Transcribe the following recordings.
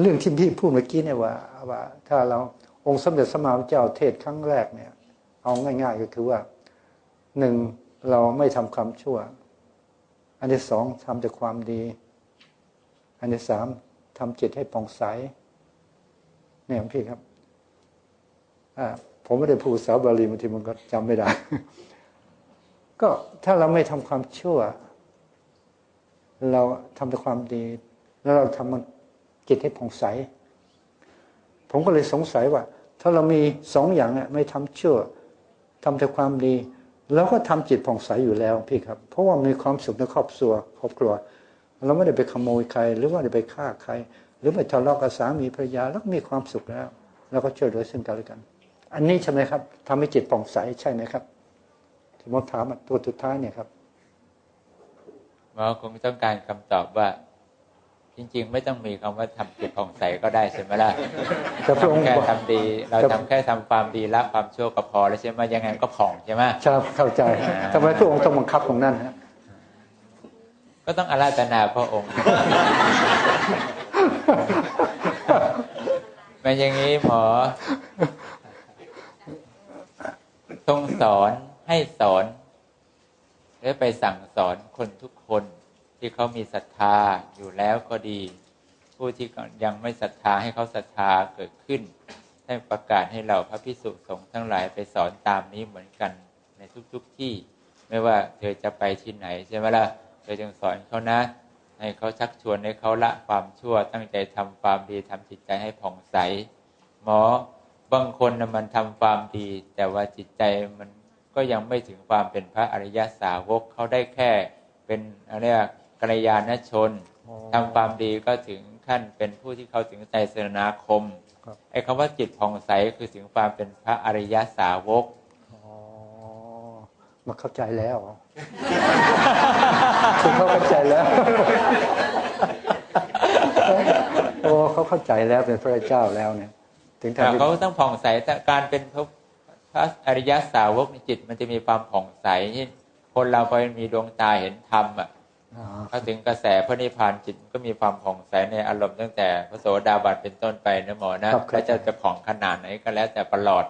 เรื่องที่พี่พูดเมื่อกี้เนี่ยว่าว่า ถ้าเราองค์สมเด็จสมมาพระเจ้าเทศครั้งแรกเนี่ย เอาง่าย ๆ ก็คือว่าหนึ่งเราไม่ทำความชั่ว อันที่สองทำแต่ความดี อันที่สามทำจิตให้ผ่องใสเนี่ยพี่ครับอผมไม่ได้พูดสาวบาลีบางทีมันก็จำไม่ได้ ก็ถ้าเราไม่ทำความชั่ว เราทำแต่ความดี แล้วเราทำมันจิตให้ผ่องใส ผมก็เลยสงสัยว่า ถ้าเรามีสองอย่างเนี่ยไม่ทำชั่วทำแต่ความดีเราก็ทำจิตผ่องใสอยู่แล้วพี่ครับ เพราะว่ามีความสุขในครอบครัวครอบครัว เราไม่ได้ไปขโมยใคร หรือว่าได้ไปฆ่าใคร หรือไปทะเลาะกับสามีภรรยาแล้วมีความสุขแล้ว เราก็ช่วยเหลือซึ่งกันและกัน อันนี้ใช่ไหมครับทำให้จิตผ่องใสใช่ไหมครับที่ผมถามตัวสุดท้ายเนี่ยครับ มอคงต้องการคำตอบว่า จริง ๆ ไม่ต้องมีคำว่าทำจิตผ่องใสก็ได้ใช่ไหมล่ะทำแค่ทำดี เราทำแค่ทำความดีละความชั่วก็พอแล้วใช่ไหมยังไงก็ผ่องใช่ไหมครับเข้าใจทำไมพระองค์ต้องบังคับตรงนั้นฮะก็ต้องอาราธนาพระองค์มันอย่างนี้หมอต้องสอนให้สอน หรือไปสั่งสอนคนทุกคนที่เขามีศรัทธาอยู่แล้วก็ดี ผู้ที่ยังไม่ศรัทธาให้เขาศรัทธาเกิดขึ้นให้ประกาศให้เราพระพิสุสงฆ์ทั้งหลายไปสอนตามนี้เหมือนกันในทุกๆทที่ ไม่ว่าเธอจะไปที่ไหนใช่ไหมล่ะเธอจงสอนเขานะ ให้เขาชักชวนให้เขาละความชั่วตั้งใจทำความดีทำจิตใจให้ผ่องใส หมอบางคนนะมันทำความดี แต่ว่าจิตใจมัน ก็ยังไม่ถึงความเป็นพระอริยสาวกเขาได้แค่เป็นอะไรกัลยาณชนทำความดีก็ถึงขั้นเป็นผู้ที่เขาถึงใจเสนาคมไอ้คำว่าจิตผ่องใสคือถึงความเป็นพระอริยสาวกมาเข้าใจแล้วคุณเขาเข้าใจแล้ว โอ้เขาเข้าใจแล้วเป็นพระเจ้าแล้วเนี่ย ถึงเขาต้องผ่องใสแต่การเป็นพระ พระอริยสาวกในจิตมันจะมีความผ่องใสคนเราพอมีดวงตาเห็นธรรมอะถ้าถึงกระแสพระนิพพานจิตก็มีความผ่องใสในอารมณ์ตั้งแต่พระโสดาบันเป็นต้นไปนะหมอนะก็จะจะผ่องขนาดไหนก็แล้วแต่ประหลอด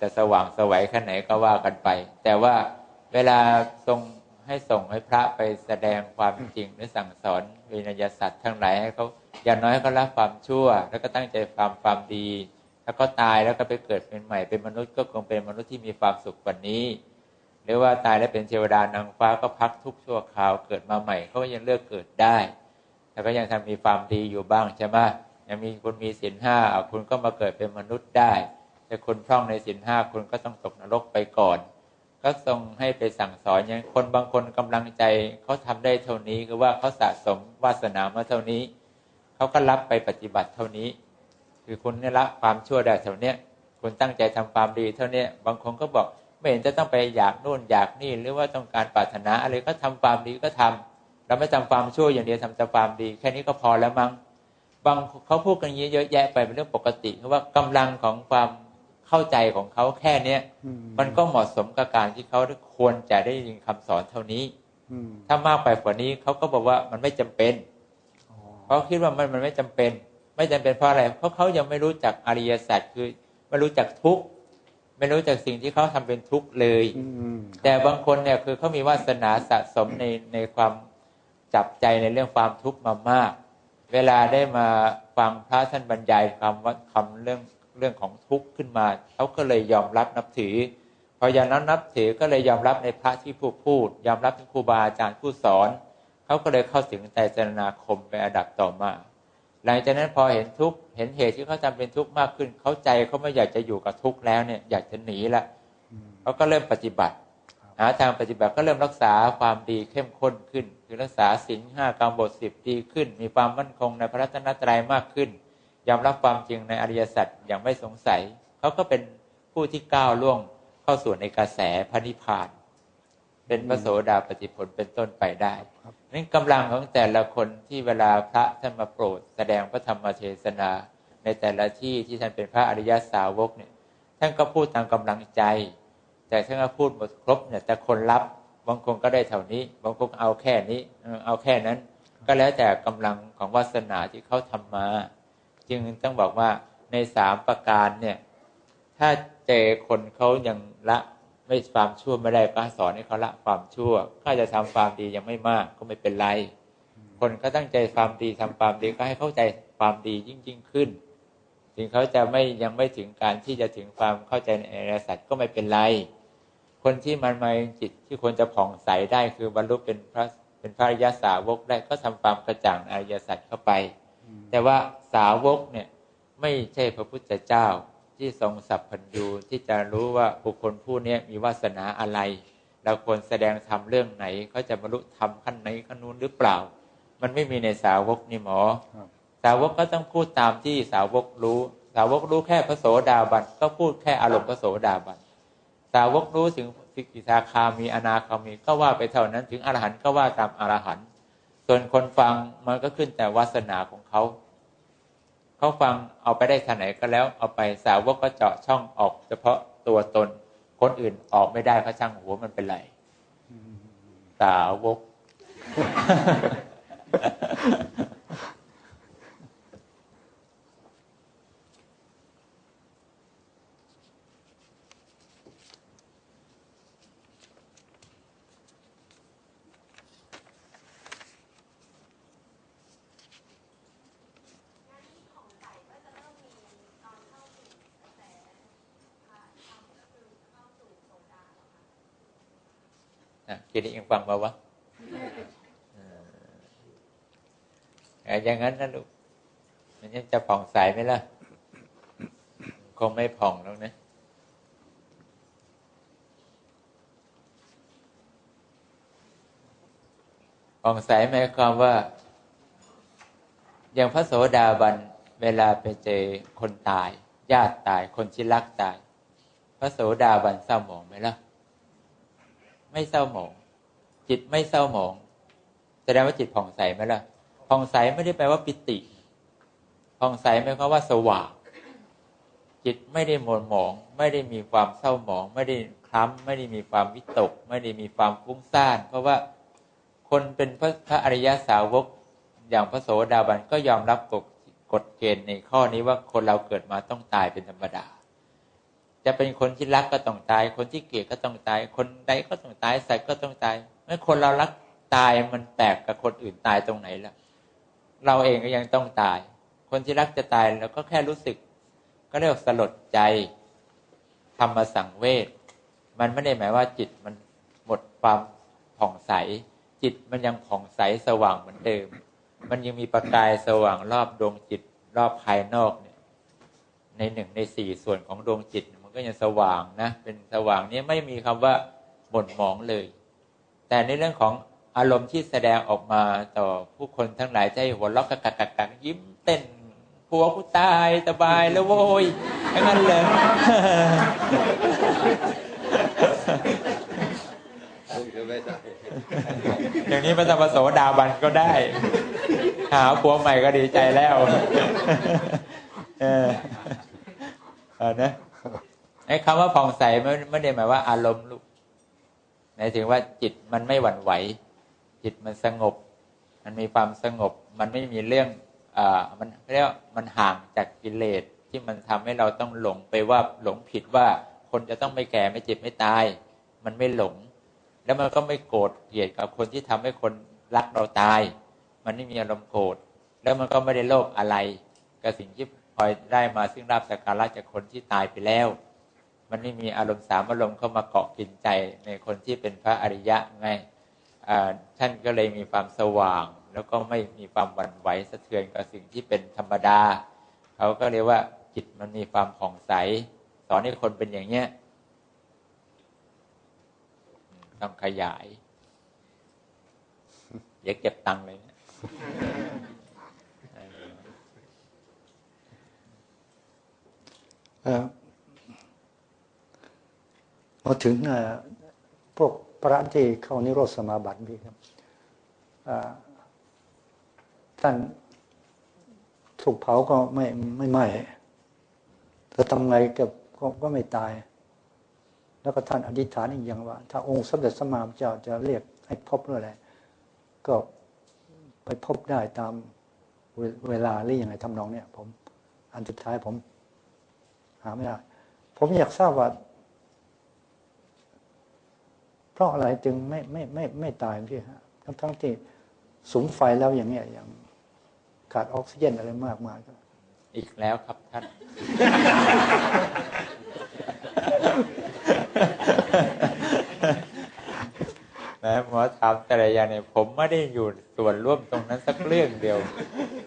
จะสว่างสวัยแค่ไหนก็ว่ากันไป แต่ว่าเวลาทรงให้ส่งให้พระไปแสดงความจริงหรือสั่งสอนวิญญาสัตว์ทั้งหลายให้เขาอย่างน้อยก็ละความชั่ว แล้วก็ตั้งใจความความดี แล้วก็ตายแล้วก็ไปเกิดเป็นใหม่เป็นมนุษย์ก็คงเป็นมนุษย์ที่มีความสุขกว่านี้ หรือว่าตายแล้วเป็นเทวดานางฟ้าก็พักทุกชั่วคราวเกิดมาใหม่เขาก็ยังเลือกเกิดได้แต่ก็ยังทำมีความดีอยู่บ้างใช่ไหมยังมีคนมีศีลห้าคุณก็มาเกิดเป็นมนุษย์ได้ แต่คนพร่องในศีลห้าคุณก็ต้องตกนรกไปก่อน ก็ทรงให้ไปสั่งสอนอย่างคนบางคนกำลังใจเขาทำได้เท่านี้คือว่าเขาสะสมวาสนามาเท่านี้เขาก็รับไปปฏิบัติเท่านี้ คือคุณเนี่ยละความชั่วได้เท่านี้คุณตั้งใจทำความดีเท่านี้บางคนก็บอกไม่เห็นจะต้องไปอยากนู่นอยากนี่หรือว่าต้องการปรารถนาอะไรก็ทำความดีก็ทำเราไม่ทำความชั่วอย่างเดียวทำแต่ความดี แค่นี้ก็พอแล้วมั้งบางเขาพูดกันเยอะแยะไปเป็นเรื่องปกติเพราะว่ากำลังของความเข้าใจของเขาแค่เนี้ยมันก็เหมาะสมกับการที่เขาควรจะได้ยินคำสอนเท่านี้ถ้ามากไปกว่านี้เขาก็บอกว่ามันไม่จำเป็นเขาคิดว่ามันมันไม่จำเป็น ไม่จำเป็นเพราะอะไร เพราะเขายังไม่รู้จักอริยสัจคือไม่รู้จักทุกข์ไม่รู้จักสิ่งที่เขาทำเป็นทุกข์เลยแต่บางคนเนี่ยคือเขามีวาสนาสะสมในในความจับใจในเรื่องความทุกข์มามาก เวลาได้มาฟังพระท่านบรรยายคำว่าคำเรื่องเรื่องของทุกข์ขึ้นมาเขาก็เลยยอมรับนับถือพออย่างนั้นนับถือก็เลยยอมรับในพระที่ผู้พูด ยอมรับที่ครูบาอาจารย์ผู้สอนเขาก็เลยเข้าถึงใจเจรนาคมไปอันดับต่อมา หลังจากนั้นพอเห็นทุกข์เห็นเหตุที่เขาทำเป็นทุกข์มากขึ้น เขาใจเขาไม่อยากจะอยู่กับทุกข์แล้วเนี่ย อยากจะหนีละเขาก็เริ่มปฏิบัติหาทางปฏิบัติก็เริ่มรักษาความดีเข้มข้นขึ้น คือรักษาศีลห้ากรรมบทสิบดีขึ้น มีความมั่นคงในพระรัตนตรัยมากขึ้น ยอมรับความจริงในอริยสัจอย่างไม่สงสัย เขาก็เป็นผู้ที่ก้าวล่วงเข้าสู่ในกระแสพระนิพพาน เป็นพระโสดาปฏิผลเป็นต้นไปได้ นั้นกำลังของแต่ละคนที่เวลาพระท่านมาโปรด แสดงพระธรรมเทศนา ในแต่ละที่ที่ท่านเป็นพระอริยสาวกเนี่ย ท่านก็พูดตามกำลังใจ แต่ท่านก็พูดหมดครบเนี่ยแต่คนรับบางคนก็ได้เท่านี้ บางคนเอาแค่นี้เอาแค่นั้น ก็แล้วแต่กำลังของวาสนาที่เขาทำมา จึงต้องบอกว่าในสามประการเนี่ย ถ้าเจคนเขายังละ ไม่ความชั่วไม่ได้ก็สอนให้เขาละความชั่วถ้าจะทำความดียังไม่มากก็ไม่เป็นไร คนก็ตั้งใจความดีทำความดีก็ให้เข้าใจความดียิ่งยิ่งขึ้น ถึงเขาจะไม่ยังไม่ถึงการที่จะถึงความเข้าใจในอริยสัจก็ไม่เป็นไร คนที่มันมาจิตที่ควรจะผ่องใสได้คือบรรลุเป็นพระเป็นพระอริยสาวกได้ก็ทำความกระจ่างอริยสัจเข้าไป แต่ว่าสาวกเนี่ยไม่ใช่พระพุทธเจ้า ที่ทรงสัพพัญญูที่จะรู้ว่าบุคคลผู้เนี้ยมีวาสนาอะไร เราควรแสดงธรรมเรื่องไหนเขาจะบรรลุธรรมขั้นไหนขั้นนู้นหรือเปล่า มันไม่มีในสาวกนี่หมอครับสาวกก็ต้องพูดตามที่สาวกรู้ สาวกรู้แค่พระโสดาบันก็พูดแค่อารมณ์พระโสดาบันสาวกรู้ถึงสิกิทาคามีอนาคามีก็ว่าไปเท่านั้นถึงอรหันต์ก็ว่าตามอรหันต์ส่วนคนฟังมันก็ขึ้นแต่วาสนาของเขา เขาฟังเอาไปได้ทางไหนก็แล้วเอาไปสาวกก็เจาะช่องออก เฉพาะตัวตน คนอื่นออกไม่ได้เขาช่างหัวมันเป็นไรสาวก นะคิดเองฟังมาวะอออย่างนั้นนะลูก มันยังจะผ่องใสไหมล่ะ คงไม่ผ่องแล้วนะ ผ่องใสหมายความว่า อย่างพระโสดาบัน เวลาไปเจอคนตาย ญาติตาย คนที่รักตาย พระโสดาบันเศร้าหมองไหมล่ะ ไม่เศร้าหมอง จิตไม่เศร้าหมอง แสดงว่าจิตผ่องใสไหมล่ะผ่องใสไม่ได้แปลว่าปิติผ่องใสหมายความว่าสว่างจิตไม่ได้หม่นหมอง ไม่ได้มีความเศร้าหมอง ไม่ได้คล้ำไม่ได้มีความวิตก ไม่ได้มีความฟุ้งซ่าน เพราะว่าคนเป็นพระพระอริยสาวกอย่างพระโสดาบันก็ยอมรับกฎกฎเกณฑ์ในข้อนี้ว่าคนเราเกิดมาต้องตายเป็นธรรมดา จะเป็นคนที่รักก็ต้องตาย คนที่เกลียดก็ต้องตาย คนใดก็ต้องตายสัตว์ก็ต้องตายเมื่อคนเรารักตายมันแปลกกับคนอื่นตายตรงไหนล่ะ เราเองก็ยังต้องตาย คนที่รักจะตายเราก็แค่รู้สึก ก็เรียกสลดใจธรรมสังเวชมันไม่ได้หมายว่าจิตมันหมดความผ่องใส จิตมันยังผ่องใสสว่างเหมือนเดิม มันยังมีประกายสว่างรอบดวงจิต รอบภายนอกเนี่ย ในหนึ่งในสี่ส่วนของดวงจิต ก็ยังสว่างนะเป็นสว่างเนี้ไม่มีคำว่าหม่นหมองเลย แต่ในเรื่องของอารมณ์ที่แสดงออกมาต่อผู้คนทั้งหลายให้หัวเราะกักกักกักกักยิ้มเต้นผัวกูตายสบายแล้วโว้ยอย่างนั้นเลยอย่างนี้พระธรรมโสดาบันก็ได้ หาผัวใหม่ก็ดีใจแล้ว เออนะ ไอ้คำว่าผ่องใสไม่ไม่ได้หมายว่าอารมณ์ลูกหมายถึงว่าจิตมันไม่หวั่นไหว จิตมันสงบ มันมีความสงบ มันไม่มีเรื่องอ่ามันเรียกว่ามันห่างจากกิเลสที่มันทำให้เราต้องหลงไปว่าหลงผิดว่าคนจะต้องไม่แก่ไม่เจ็บไม่ตาย มันไม่หลง แล้วมันก็ไม่โกรธเกลียดกับคนที่ทำให้คนรักเราตาย มันไม่มีอารมณ์โกรธแล้วมันก็ไม่ได้โลภอะไรกับสิ่งที่พลอยได้มาซึ่งราบสักการะจากคนที่ตายไปแล้ว มันไม่มีอารมณ์สามอารมณ์เข้ามาเกาะกินใจในคนที่เป็นพระอริยะไงท่านก็เลยมีความสว่าง แล้วก็ไม่มีความหวั่นไหวสะเทือนกับสิ่งที่เป็นธรรมดา เขาก็เรียกว่าจิตมันมีความผ่องใส สอนให้คนเป็นอย่างเนี้ยต้องขยายอย่าเก็บตังค์เลยนะเออ พอถึงพวกพระที่เข้านิโรธสมาบัติพี่ครับท่านถูกเผาก็ไม่ไม่ไหม้แต่ทำไงกับก็ก็ไม่ตาย แล้วก็ท่านอธิษฐานอีกอย่างว่า ถ้าองค์สมเด็จสมมาเจ้าจะเรียกให้พบเมื่อไร ก็ไปพบได้ตามเวเวลาหรือยังไงทำนองเนี่ยผม อันสุดท้ายผม หาไม่ได้ ผมอยากทราบว่า เพราะอะไรจึงไม่ไม่ไม่ไม่ตายพี่ฮะทั้งทั้งที่สูงไฟแล้วอย่างเนี้ยอย่างขาดออกซิเจนอะไรมากมายก็อีกแล้วครับท่าน นะหมอถามแต่ละอย่างเนี่ยผมไม่ได้อยู่ส่วนร่วมตรงนั้นสักเรื่องเดียว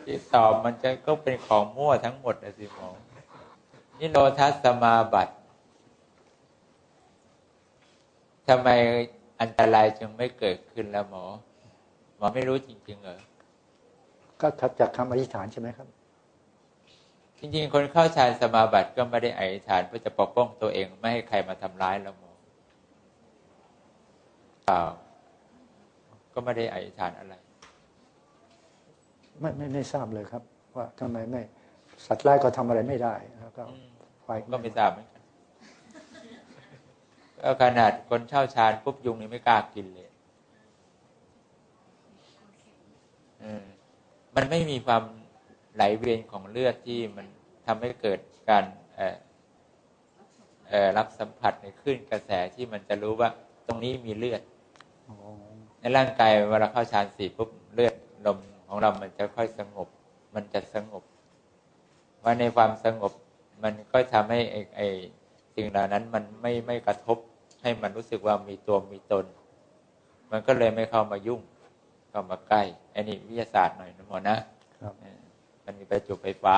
ที่ตอบมันจะก็เป็นของมั่วทั้งหมดนะสิหมอนี่โลทัสสมาบัติ ทำไมอันตรายจึงไม่เกิดขึ้นแล้วหมอ หมอไม่รู้จริงๆเหรอก็ขัดจากคำอธิษฐานใช่ไหมครับ จริงๆ คนเข้าฌานสมาบัติก็ไม่ได้อธิษฐานเพื่อจะปกป้องตัวเองไม่ให้ใครมาทำร้ายเราหมอเปล่าก็ไม่ได้อธิษฐานอะไร ไม่ไม่ไม่ทราบเลยครับ ว่าทำไมไม่ สัตว์ร้ายก็ทำอะไรไม่ได้แล้วก็อืมไฟก็ไม่ทราบเหมือนกัน ก็ขนาดคนเช่าฌานปุ๊บยุงนี่ไม่กล้ากินเลยอืมมันไม่มีความไหลเวียนของเลือดที่มันทำให้เกิดการเอ่อเอ่อรับสัมผัสในคลื่นกระแสที่มันจะรู้ว่า ตรงนี้มีเลือดอ๋อในร่างกายเวลาเข้าฌานสี่ปุ๊บเลือดลมของเรามันจะค่อยสงบ มันจะสงบว่าในความสงบมันก็ทำให้ไอ้ไอ้ สิ่งเหล่านั้นมันไม่ไม่กระทบให้มันรู้สึกว่ามีตัวมีตน มันก็เลยไม่เข้ามายุ่ง เข้ามาใกล้ไอ้นี่วิทยาศาสตร์หน่อยนะหมอนะครับเออมันมีประจุไฟฟ้า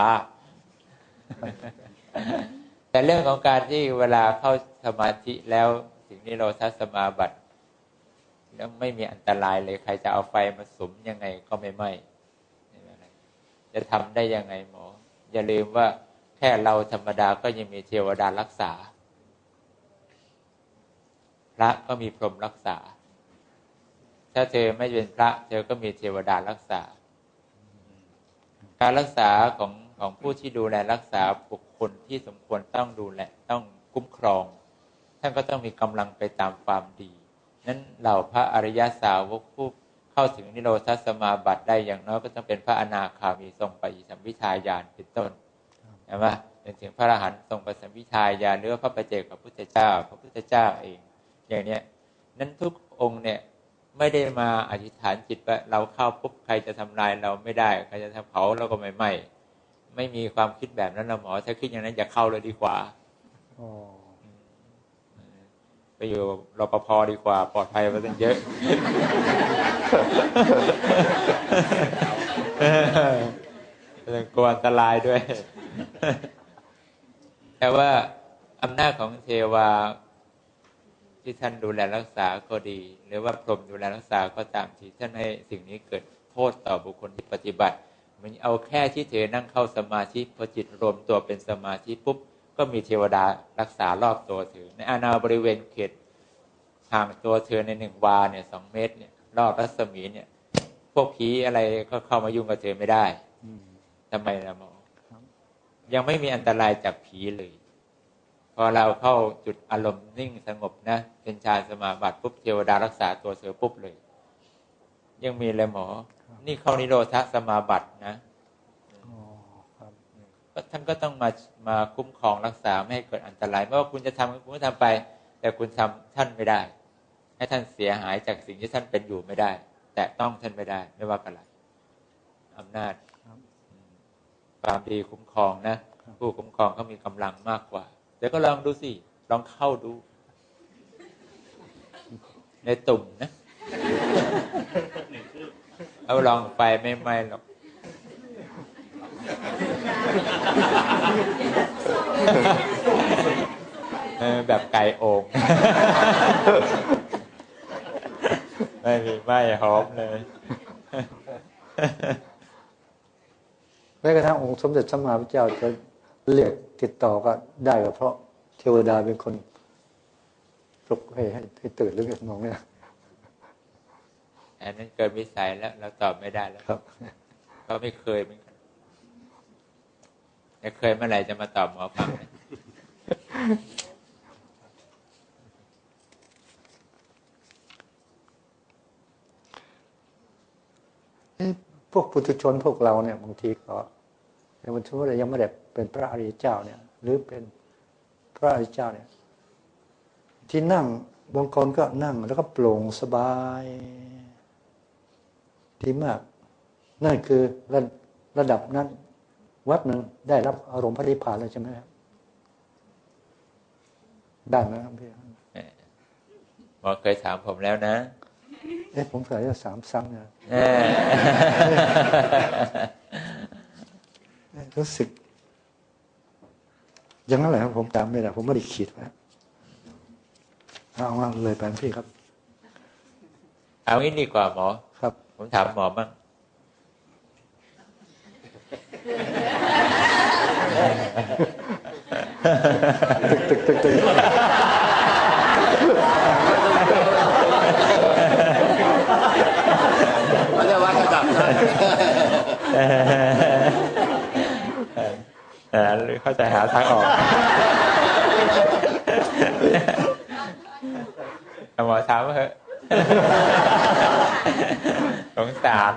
แต่เรื่องของการที่เวลาเข้าสมาธิแล้วสิ่งที่เราทัศสมาบัติแล้วไม่มีอันตรายเลยใครจะเอาไฟมาสุมยังไงก็ไม่ไหม้ไม่เป็นไรจะทำได้ยังไงหมอ อย่าลืมว่าแค่เราธรรมดาก็ยังมีเทวดารักษาพ ระก็มีพรหมรักษา ถ้าเธอไม่เป็นพระ เธอก็มีเทวดารักษา การรักษาของของผู้ที่ดูแลรักษาบุคคลที่สมควรต้องดูแลต้องคุ้มครอง ท่านก็ต้องมีกำลังไปตามความดี นั้นเหล่าพระอริยสาวกผู้เข้าถึงนิโรธสมาบัติได้อย่างน้อยก็ต้องเป็นพระอนาคามีทรงปฏิสัมพิทายานเป็นต้นใช่ไหมจนถึงพระอรหันต์ทรงปฏิสัมพิทายานหรือพระประเจกพระพุทธเจ้า พระพุทธเจ้าเอง อย่างเนี้ยนั้นทุกองค์เนี่ยไม่ได้มาอธิษฐานจิตว่าเราเข้าปุ๊บใครจะทำลายเราไม่ได้ ใครจะทำเผาเราก็ไม่ไหมไม่มีความคิดแบบนั้นนะหมอ ถ้าคิดอย่างนั้นอย่าเข้าเลยดีกว่าอ๋อไปอยู่รปภดีกว่า ปลอดภัยกว่าตั้งเยอะเป็นกลัวอันตรายด้วย แต่ว่าอำนาจของเทวา ที่ท่านดูแลรักษาก็ดี หรือว่าพรหมดูแลรักษาก็ตามที่ท่านให้สิ่งนี้เกิดโทษต่อบุคคลที่ปฏิบัติ มันเอาแค่ที่เธอนั่งเข้าสมาธิพอจิตรวมตัวเป็นสมาธิปุ๊บก็มีเทวดารักษารอบตัวเธอในอาณาบริเวณเขตห่างตัวเธอในหนึ่งวาเนี่ยสองเมตรเนี่ยรอบรัศมีเนี่ย พวกผีอะไรก็เข้ามายุ่งกับเธอไม่ได้อืมทำไมนะหมอครับยังไม่มีอันตรายจากผีเลย พอเราเข้าจุดอารมณ์นิ่งสงบนะ เป็นฌานสมาบัติปุ๊บเทวดารักษาตัวเธอปุ๊บเลย ยังมีเลยหมอ นี่เข้านิโรธสมาบัตินะอ๋อครับก็ท่านก็ต้องมามาคุ้มครองรักษาไม่ให้เกิดอันตรายไม่ว่าคุณจะทำคุณก็ทำไป แต่คุณทำท่านไม่ได้ ให้ท่านเสียหายจากสิ่งที่ท่านเป็นอยู่ไม่ได้ แต่ต้องท่านไม่ได้ ไม่ว่ากันอะไรอำนาจครับอืมความดีคุ้มครองนะครับผู้คุ้มครองเขามีกำลังมากกว่า เดี๋ยวก็ลองดูสิ ลองเข้าดู ในตุ่มนะ เอาลองไปไม่ไม่หรอกแบบไก่โอ่งไม่มีไม่หอมเลยแม้กระทั่งองค์สมเด็จสมมาพระเจ้าจะเรียก ติดต่อก็ได้ก็เพราะเทวดาเป็นคนปลุกให้ให้ตื่นหรือเป็มองเนี่ยอันนั้นเกินวิสัยแล้ว เราตอบไม่ได้แล้วครับก็ไม่เคยไม่เคยเมื่อไหร่จะมาตอบหมอฟังพวกปุถุชนพวกเราเนี่ยบางทีก็ในวันชุนเรยังไม่ได้ เป็นพระอริยเจ้าเนี่ย หรือเป็นพระอริยเจ้าเนี่ย ที่นั่งบางคนก็นั่งแล้วก็โปร่งสบายดีมาก นั่นคือระระดับนั้น วัดหนึ่งได้รับอารมณ์พระนิพพานเลยใช่ไหมครับได้ไหมครับพี่หมอเคยถามผมแล้วนะ เอ๊ะผมใส่ได้สามซ้ำเนี่ยเออรู้สึก อย่างนั้นแหละครับผมจำไม่ได้ผมไม่ได้ขีดไว้เอามาเลยไปพี่ครับ เอางี้ดีกว่าหมอ ครับ ผมถามหมอบ้างตึกตึกตึกตึกไม่ได้วัดระดับนะ เข้าใจหาทางออกหมอถามเถอะสงสาร